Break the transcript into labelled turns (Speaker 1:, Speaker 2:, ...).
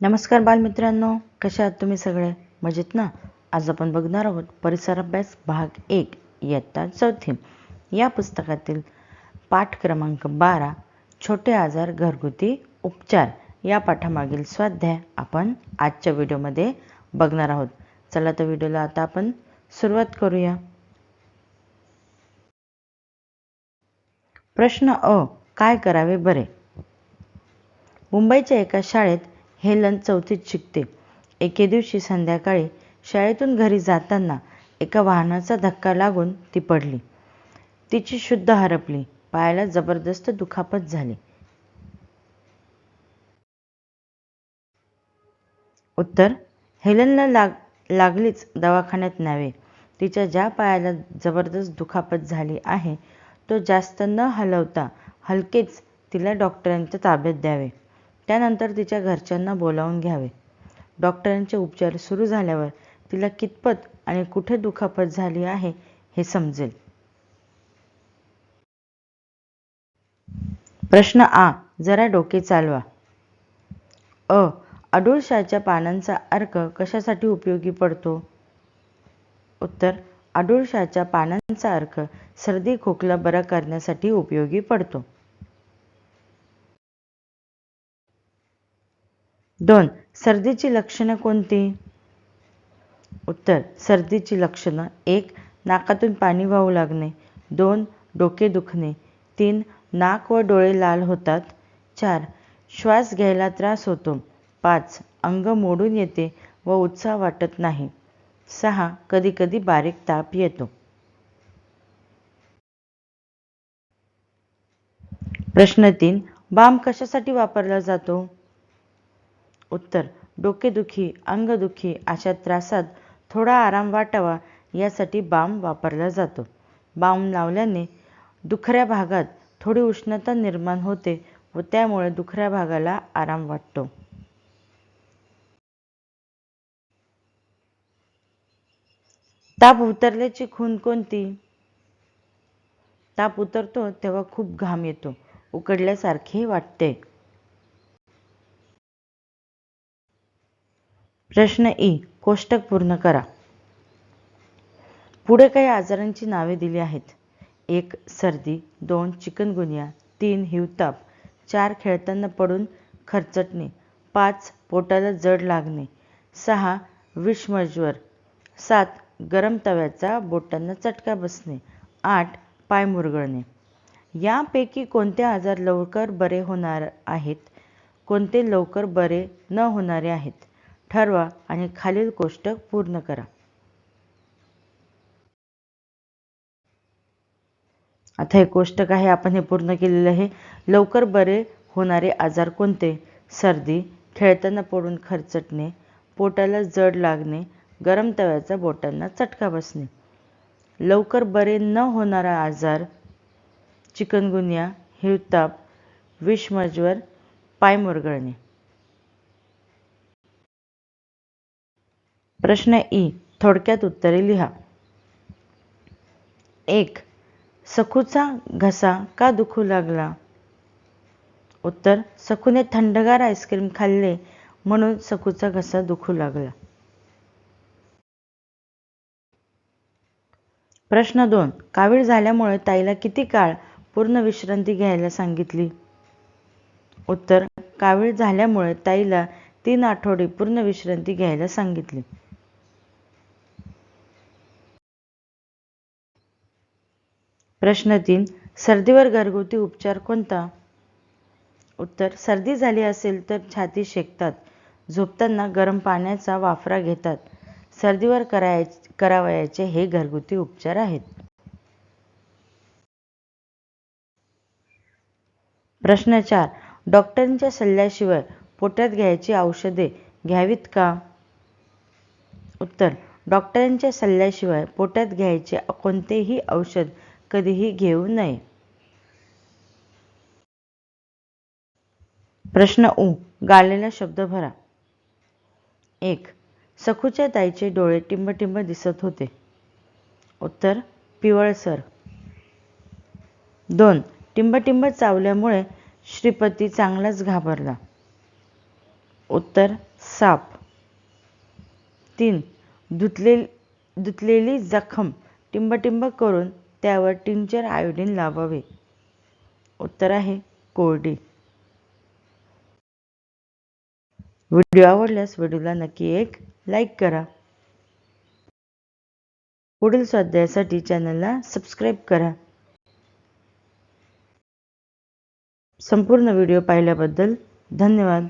Speaker 1: नमस्कार बालमित्रांनो कशा आहात तुम्ही सगळे? मजेत ना? आज आपण बघणार आहोत परिसर अभ्यास भाग एक इयत्ता चौथी. या पुस्तकातील पाठ क्रमांक बारा छोटे आजार घरगुती उपचार या पाठामागील स्वाध्याय आपण आजच्या व्हिडिओमध्ये बघणार आहोत. चला तर व्हिडिओला आता आपण सुरुवात करूया. प्रश्न अ काय करावे बरे? मुंबईच्या एका शाळेत हेलन चौथीत शिकते. एके दिवशी संध्याकाळी शाळेतून घरी जाताना एका वाहनाचा धक्का लागून ती पडली. तिची शुद्ध हरपली. पायाला जबरदस्त दुखापत झाली. उत्तर हेलनला लाग लागलीच दवाखान्यात न्यावे. तिच्या ज्या पायाला जबरदस्त दुखापत झाली आहे तो जास्त न हलवता हलकेच तिला डॉक्टरांच्या ताब्यात द्यावे. त्यानंतर तिच्या घरच्यांना बोलावून घ्यावे. डॉक्टरांचे उपचार सुरू झाल्यावर तिला कितपत आणि कुठे दुखापत झाली आहे हे समजेल. प्रश्न आ जरा डोके चालवा. अ अडुळशाच्या पानांचा अर्क कशासाठी उपयोगी पडतो? उत्तर अडुळशाच्या पानांचा अर्क सर्दी खोकला बरा करण्यासाठी उपयोगी पडतो. दोन सर्दीची लक्षणं कोणती? उत्तर सर्दीची लक्षणं. एक नाकातून पाणी वाहू लागणे. दोन डोके दुखणे. तीन नाक व डोळे लाल होतात. चार श्वास घ्यायला त्रास होतो. पाच अंग मोडून येते व उत्साह वाटत नाही. सहा कधीकधी बारीक ताप येतो. प्रश्न तीन बाम कशासाठी वापरला जातो? उत्तर डोकेदुखी अंगदुखी अशा त्रासात थोडा आराम वाटावा यासाठी बाम वापरला जातो. बाम लावल्याने दुखऱ्या भागात थोडी उष्णता निर्माण होते व त्यामुळे दुखऱ्या भागाला आराम वाटतो. ताप उतरल्याची खून कोणती? ताप उतरतो तेव्हा खूप घाम येतो. उकडल्यासारखे वाटते. प्रश्न ई कोष्टक पूर्ण करा. पुढे काही आजारांची नावे दिली आहेत. एक सर्दी दोन चिकनगुनिया तीन हिवताप चार खेळताना पडून खरचटणे पाच पोटाला जड लागणे सहा विषमज्वर सात गरम तव्याचा बोटांना चटका बसणे आठ पाय मुरगळणे. यापैकी कोणते आजार लवकर बरे होणार आहेत? कोणते लवकर बरे न होणारे आहेत? ठरवा आणि खालील गोष्ट पूर्ण करा. आता हे कोष्टक आहे आपण हे पूर्ण केलेलं आहे? लवकर बरे होणारे आजार कोणते? सर्दी खेळताना पडून खरचटणे पोटाला जड लागणे गरम तव्याचा बोटांना चटका बसणे. लवकर बरे न होणारा आजार चिकनगुनिया हिवताप विषमज्वर पाय मुरगळणे. प्रश्न ई. थोडक्यात उत्तरे लिहा. एक. सखूचा घसा का दुखू लागला? उत्तर. सखूने थंडगार आईस्क्रीम खाल्ले म्हणून सखूचा घसा दुखू लागला. प्रश्न दोन. कावीळ झाल्यामुळे ताईला किती काळ पूर्ण विश्रांती घ्यायला सांगितली? उत्तर. कावीळ झाल्यामुळे ताईला तीन आठवडे पूर्ण विश्रांती घ्यायला सांगितली. प्रश्न तीन सर्दीवर घरगुती उपचार कोणता? उत्तर सर्दी झाली असेल तर छाती शेकतात. झोपताना गरम पाण्याचा वाफरा घेतात. सर्दीवर कराय करावयाचे हे घरगुती उपचार आहेत. प्रश्न चार डॉक्टरांच्या सल्ल्याशिवाय पोटात घ्यायची औषधे घ्यावीत का? उत्तर डॉक्टरांच्या सल्ल्याशिवाय पोटात घ्यायचे कोणतेही औषध कधीही घेऊ नये. प्रश्न उ. गाळलेला शब्द भरा. एक. सखूच्या ताईचे डोळे टिंबटिंब दिसत होते. उत्तर पिवळसर दोन. टिंबटिंब चावल्यामुळे श्रीपती चांगलाच घाबरला. उत्तर साप. तीन. धुतले धुतलेली जखम टिंबटिंब करून त्यावर टिंचर आयोडीन लावावे. उत्तर आहे कोरडी. व्हिडिओ आवडल्यास व्हिडिओला नक्की एक लाईक करा. पुढील स्वाध्यायासाठी चॅनलला सबस्क्राईब करा. संपूर्ण व्हिडिओ पाहिल्याबद्दल धन्यवाद.